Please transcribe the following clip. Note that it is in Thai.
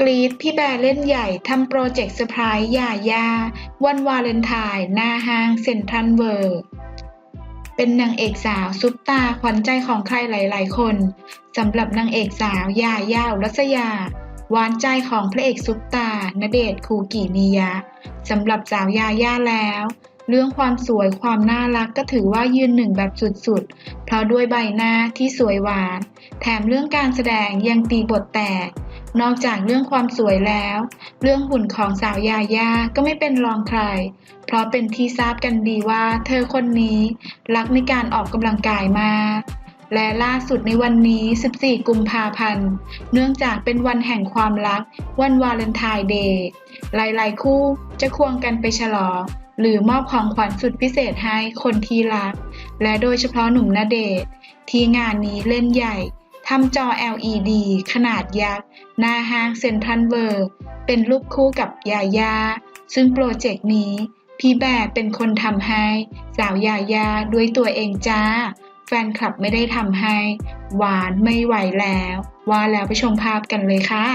กรีดพี่แบร์เล่นใหญ่ทำโปรเจกต์เซอร์ไพรส์ยาย่าวันวาเลนไทน์หน้าห้างเซ็นทรัลเวิลด์เป็นนางเอกสาวซุปตาขวัญใจของใครหลาย ๆ คนสำหรับนางเอกสาวยาย่าอุรัสยา หวานใจของพระเอกซุปตาณเดชคูกิมิยะสำหรับสาวยาย่าแล้ว เรื่องความสวยความน่ารักก็ถือว่ายืนหนึ่งแบบสุดๆ เพราะด้วยใบหน้าที่สวยหวาน แถมเรื่องการแสดงยังตีบทแตก นอกจากเรื่องความสวยแล้ว เรื่องหุ่นของสาวยาย่าก็ไม่เป็นรองใคร เพราะเป็นที่ทราบกันดีว่าเธอคนนี้รักในการออกกำลังกายมากและล่าสุดในวันนี้ 14 กุมภาพันธ์ เนื่องจากเป็นวันแห่งความรัก วันวาเลนไทน์เดย์ หลายๆ คู่จะควงกันไปฉลอง หรือมอบของขวัญสุดพิเศษให้คนที่รัก และโดยเฉพาะหนุ่มณเดชที่งานนี้เล่นใหญ่ ทำจอ LED ขนาดยักษ์หน้าห้างเซ็นทรัลเวิร์เป็นรูปคู่กับยายา ซึ่งโปรเจกต์นี้ พี่แบร์เป็นคนทำให้ สาวยายาด้วยตัวเองจ้า แฟนคลับไม่ได้ทำให้ หวานไม่ไหวแล้ว ว่าแล้วไปชมภาพกันเลยค่ะ